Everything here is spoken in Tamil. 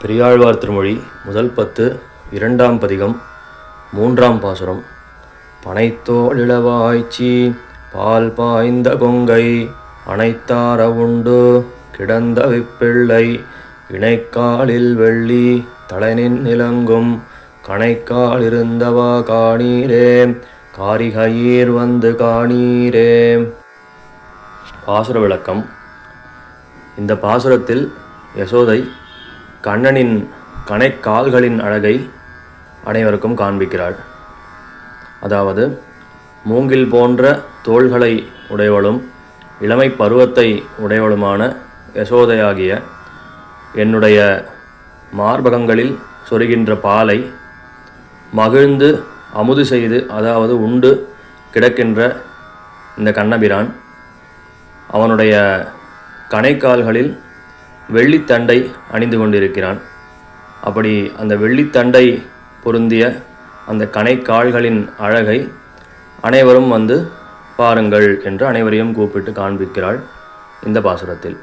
பெரியாழ்வார் திருமொழி முதல் பத்து இரண்டாம் பதிகம் மூன்றாம் பாசுரம். பனைத்தோளிளவாய்ச்சி பால் பாய்ந்த கொங்கை அனைத்தார உண்டு கிடந்த விப்பிள்ளை இணைக்காலில் வெள்ளி தலைநின் நிலங்கும் கணைக்கால் இருந்தவா காணீரே காரிகையீர் வந்து காணீரே. பாசுர விளக்கம். இந்த பாசுரத்தில் யசோதை கண்ணனின் கணைக்கால்களின் அழகை அனைவருக்கும் காண்பிக்கிறாள். அதாவது மூங்கில் போன்ற தோள்களை உடையவளும் இளமை பருவத்தை உடையவளுமான யசோதையாகிய என்னுடைய மார்பகங்களில் சொருகின்ற பாலை மகிழ்ந்து அமுது செய்து அதாவது உண்டு கிடக்கின்ற இந்த கண்ணபிரான் அவனுடைய கணைக்கால்களில் வெள்ளித்தண்டை அணிந்து கொண்டிருக்கிறான். அப்படி அந்த வெள்ளித்தண்டை பொருந்திய அந்த கணைக்கால்களின் அழகை அனைவரும் வந்து பாருங்கள் என்று அனைவரையும் கூப்பிட்டு காண்பிக்கிறாள் இந்த பாசுரத்தில்.